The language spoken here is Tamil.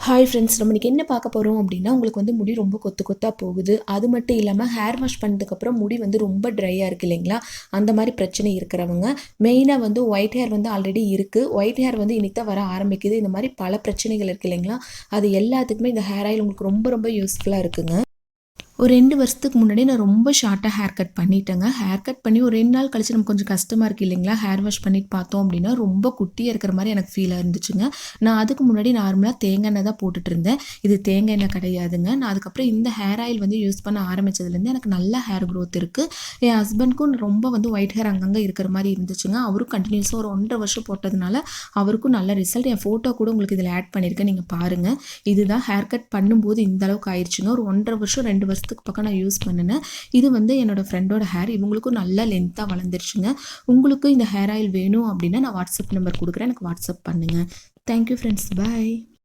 ஹாய் ஃப்ரெண்ட்ஸ் நம்ம இன்றைக்கி என்ன பார்க்க போகிறோம் அப்படின்னா உங்களுக்கு வந்து முடி ரொம்ப கொத்து கொத்தாக போகுது. அது மட்டும் இல்லாமல் ஹேர் வாஷ் பண்ணதுக்கப்புறம் முடி வந்து ரொம்ப ட்ரையாக இருக்குது இல்லைங்களா? அந்த மாதிரி பிரச்சனை இருக்கிறவங்க. மெயினாக வந்து ஒயிட் ஹேர் வந்து ஆல்ரெடி இருக்குது ஒயிட் ஹேர் வந்து இன்றைக்கி தான் வர ஆரம்பிக்குது. இந்த மாதிரி பல பிரச்சனைகள் இருக்குது இல்லைங்களா? அது எல்லாத்துக்குமே இந்த ஹேர் ஆயில் உங்களுக்கு ரொம்ப ரொம்ப யூஸ்ஃபுல்லாக இருக்குங்க. ஒரு ரெண்டு வருஷத்துக்கு முன்னாடி நான் ரொம்ப ஷார்ட்டாக ஹேர் கட் பண்ணிட்டேங்க. ஹேர் கட் பண்ணி ஒரு ரெண்டு நாள் கழிச்சு நமக்கு கொஞ்சம் கஷ்டமாக இருக்குது இல்லைங்களா? ஹேர் வாஷ் பண்ணிட்டு பார்த்தோம் அப்படின்னா ரொம்ப குட்டியாக இருக்கிற மாதிரி எனக்கு ஃபீலாக இருந்துச்சுங்க. நான் அதுக்கு முன்னாடி நார்மலாக தேங்காய் எண்ணெய் தான் போட்டுட்டு இருந்தேன். இது தேங்காய் எண்ணெய் கிடையாதுங்க. நான் அதுக்கப்புறம் இந்த ஹேர் ஆயில் வந்து யூஸ் பண்ண ஆரம்பிச்சதுலேருந்து எனக்கு நல்ல ஹேர் க்ரோத் இருக்குது என் ஹஸ்பண்ட்க்கும் ரொம்ப வந்து ஒயிட் ஹேர் அங்கங்கே இருக்கிற மாதிரி இருந்துச்சுங்க. அவரும் கண்டினியூஸாக ஒரு ஒன்றரை வருஷம் போட்டதுனால அவருக்கும் நல்ல ரிசல்ட் என் ஃபோட்டோ கூட உங்களுக்கு இதில் ஆட் பண்ணியிருக்கேன் நீங்கள் பாருங்கள் இதுதான் ஹேர் கட் பண்ணும்போது இந்த அளவுக்கு ஆயிடுச்சுங்க ஒரு ஒன்றரை வருஷம் ரெண்டு வருஷத்துக்கு பக்கம் நான் யூஸ் பண்ணினேன். இது வந்து என்னோட ஃப்ரெண்டோட ஹேர் இவங்களுக்கும் நல்லா லென்த்தாக வளர்ந்துருச்சுங்க. உங்களுக்கும் இந்த ஹேர் ஆயில் வேணும் அப்படின்னா நான் வாட்ஸ்அப் நம்பர் கொடுக்குறேன். எனக்கு வாட்ஸ்அப் பண்ணுங்கள் தேங்க்யூ ஃப்ரெண்ட்ஸ் பாய்